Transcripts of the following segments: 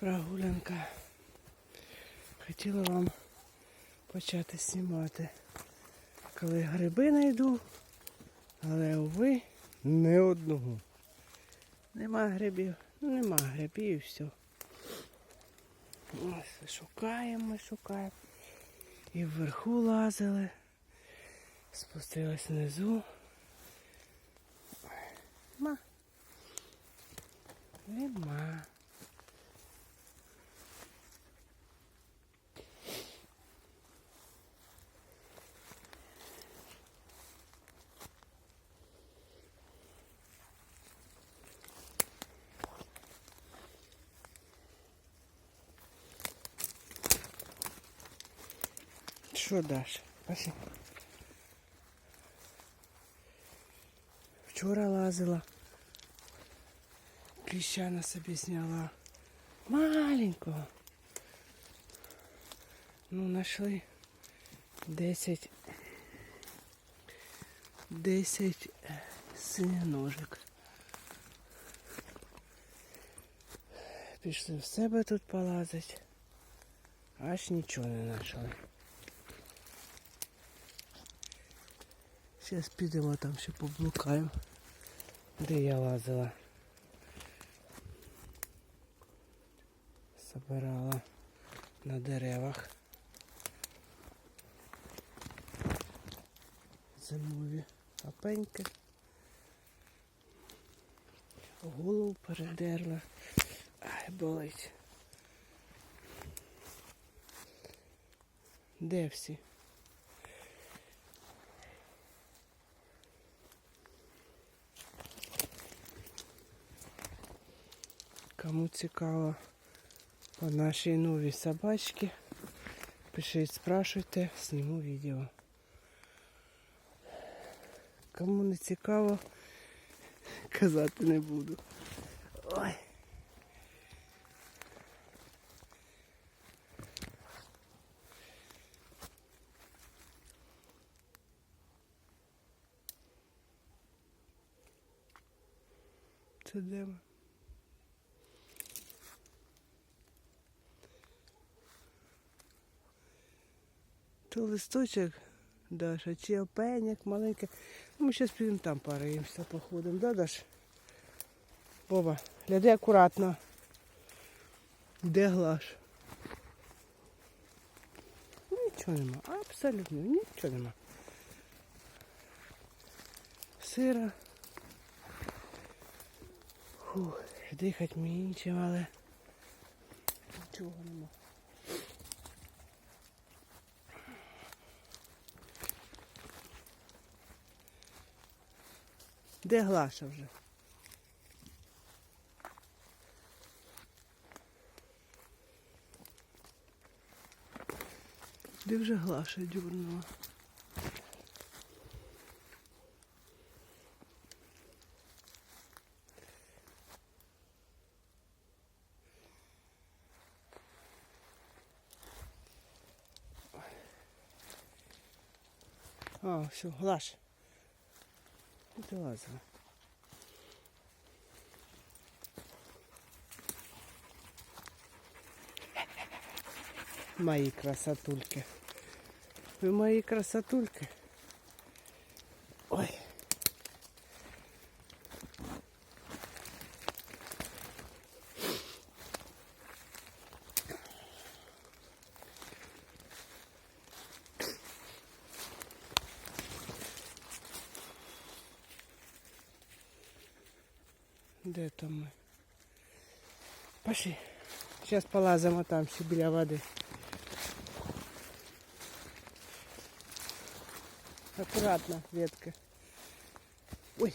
прогулянка. Хотіла вам почати знімати, коли гриби знайду, але уви не одного. Нема грибів, ну нема грибів і все. Ось шукаємо, ми шукаємо. І вверху лазили, спустились внизу. Нема. Нема. Що даш? Пошли. Вчора лазила. Кліща на собі зняла. Маленького. Ну, знайшли 10 10 синяножик. Пішли в себе тут полазить. Аж нічого не знайшли. Зараз підемо там ще поблукаємо, де я лазила. Собирала на деревах. Зимові опеньки. Голову передерла. Ай, болить. Де всі? Кому цікаво по нашій новій собачці, пишіть, спрашуйте, зніму відео. Кому не цікаво, казати не буду. Ой. Це де ми? То листочок, Даша, чи опеняк маленький. Ну, ми зараз підемо там параємося, походимо, да, Даш? Боба, гляди акуратно. Де глаш? Нічого нема, абсолютно нічого нема. Сира. Фух, дихати мені нічим, але нічого нема. Де Глаша вже? Де вже Глаша дюрнула? А, все, Глаш. Ти. Мої красотульки. Ви мої красотульки. Ой. Де там ми? Пошли. Зараз полазимо там ще біля води. Аккуратно, ветка. Ой.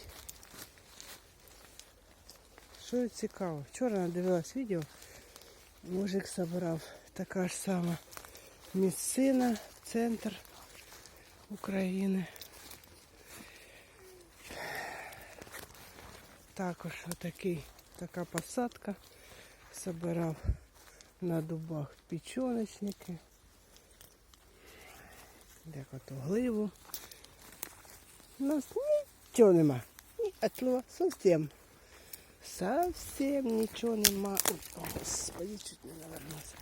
Що цікаво. Вчора надивилась відео. Мужик собирав така ж сама місцина, центр України. Також отакий, така посадка. Собирав на дубах печоночники. Як ото гливу. У нас нічого нема. Ні от слова зовсім. Совсем нічого нема. Ой, Господи, чуть не навернувся.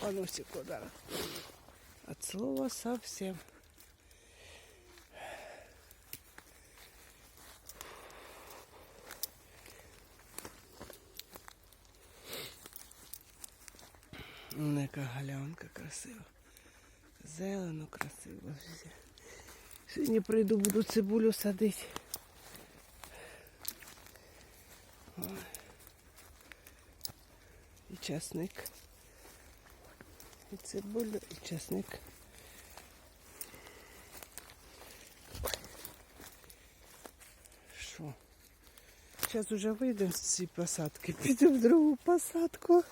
Панусик ударив. От слова совсем. Ну, яка галянка красива. Зелено красиво. Сьогодні прийду, буду цибулю садити. Ой. І часник. І цибулю, і часник. Що? Зараз уже вийдемо з цієї посадки, підемо в другу посадку.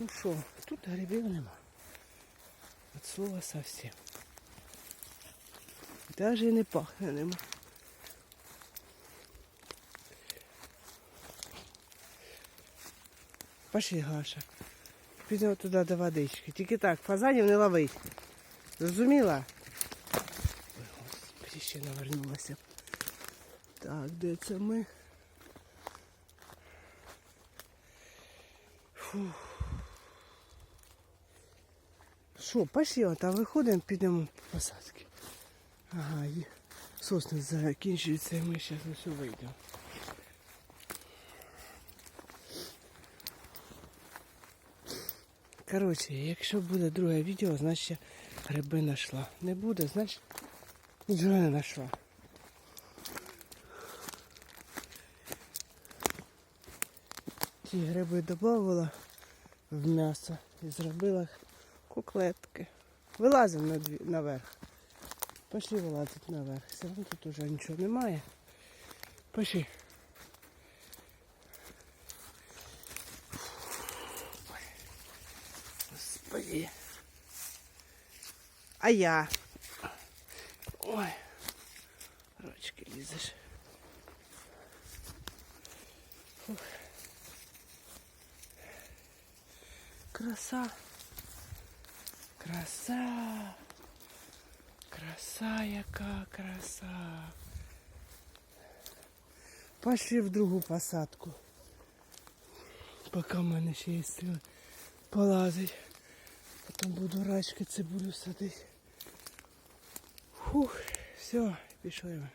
Ну що, тут грибів нема. От слова совсем. Даже і не пахне нема. Пошли, Глаша. Підемо туди до водички. Тільки так, фазанів не ловить. Зрозуміла? Ой, господи, ще навернулася. Так, де це ми? Що, пошли, там виходимо, підемо по посадки. Ага, і сосни закінчуються, і ми зараз ось вийдемо. Коротше, якщо буде друге відео, значить гриби знайшла. Не буде, значить нічого не знайшла. Ті гриби додавала в м'ясо і зробила куклетки. Вилазимо на дві, наверх. Пошли вилазити наверх. Все одно тут уже нічого немає. Пошли. Господи. А я. Ой. Ручки лізеш. Фух. Краса. Краса. Краса, яка краса. Пошли в другу посадку. Поки в мене ще є сили полазить. Потім буду рачки цибулю садити. Фух, все, пішли ми.